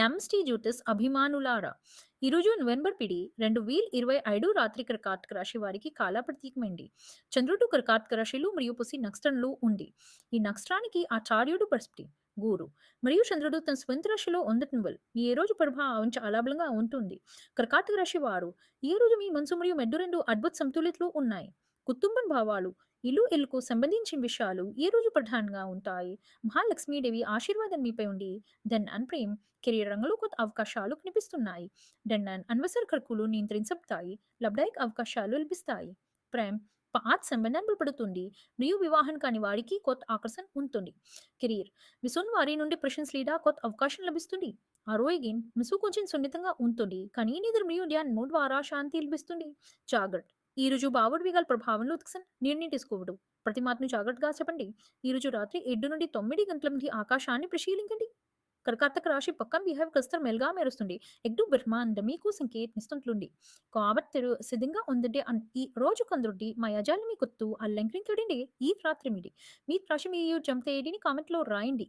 నమ్స్టీ జ్యూటిస్ అభిమానులారా. ఈరోజు నవంబర్ పిడి రెండు వేల ఇరవై ఐదు రాత్రి కర్కాటక రాశి వారికి కాలా ప్రతీకమైంది చంద్రుడు కర్కాటక రాశిలో మరియు పుసి నక్షత్రంలో ఉంది. ఈ నక్షత్రానికి ఆచార్యుడు పరిస్థితి గూరు మరియు చంద్రుడు తన స్వంత రాశిలో ఉండటం వల్ల ఈ రోజు ప్రభావం చాలా బలంగా ఉంటుంది. కర్కాటక రాశి వారు ఈ రోజు మీ మనసు మరియు మెడ్డు రెండు అద్భుత సమతుల్యతలు ఉన్నాయి. కుటుంబం భావాలు ఇల్లు ఇల్లుకు సంబంధించిన విషయాలు ఈ రోజు ప్రధానంగా ఉంటాయి? మహాలక్ష్మీదేవి ఆశీర్వాదం మీపై ఉండి దన్ అండ్ ప్రేమ్ కెరీర్ రంగంలో కొత్త అవకాశాలు కనిపిస్తున్నాయి. దండన్ అన్వసర్ ఖర్చులు నియంత్రించబడతాయి లబ్ధాయిక అవకాశాలు లభిస్తాయి. ప్రేమ్ పాత సంబంధం బలపడుతుంది మరియు వివాహం కాని వారికి కొత్త ఆకర్షణ ఉంటుంది. కెరీర్ మిసున్ వారి నుండి ప్రశంస లేదా కొత్త అవకాశం లభిస్తుంది. ఆరోగ్యం మిసు కొంచెం సున్నితంగా ఉంటుంది కానీ నిద్ర మరియు ధ్యానం ద్వారా శాంతి లభిస్తుంది. జాగ్రత్త ఈ రోజు భావోద్వేగాల ప్రభావంలో ఉత్కసన్ నిర్ణయం తీసుకోవడం. ప్రతి మాటను జాగ్రత్తగా చెప్పండి ఈ రోజు రాత్రి ఏడు నుండి తొమ్మిది గంటల నుండి ఆకాశాన్ని పరిశీలించండి. కర్కాటక రాశి పక్కన బిహేవ్ కస్తర్ మెల్గా మెరుస్తుంది. ఎగ్డు బ్రహ్మాండ మీకు సంకేతనిస్తుంటుంది కాబట్టి సిద్ధంగా ఉందంటే ఈ రోజు కొందరుడి మా యజాలు మీ కొత్తు అలంకరించడండి. ఈ రాత్రి మీది. మీ రాశి మీరు జంప్ కామెంట్లో రాయండి.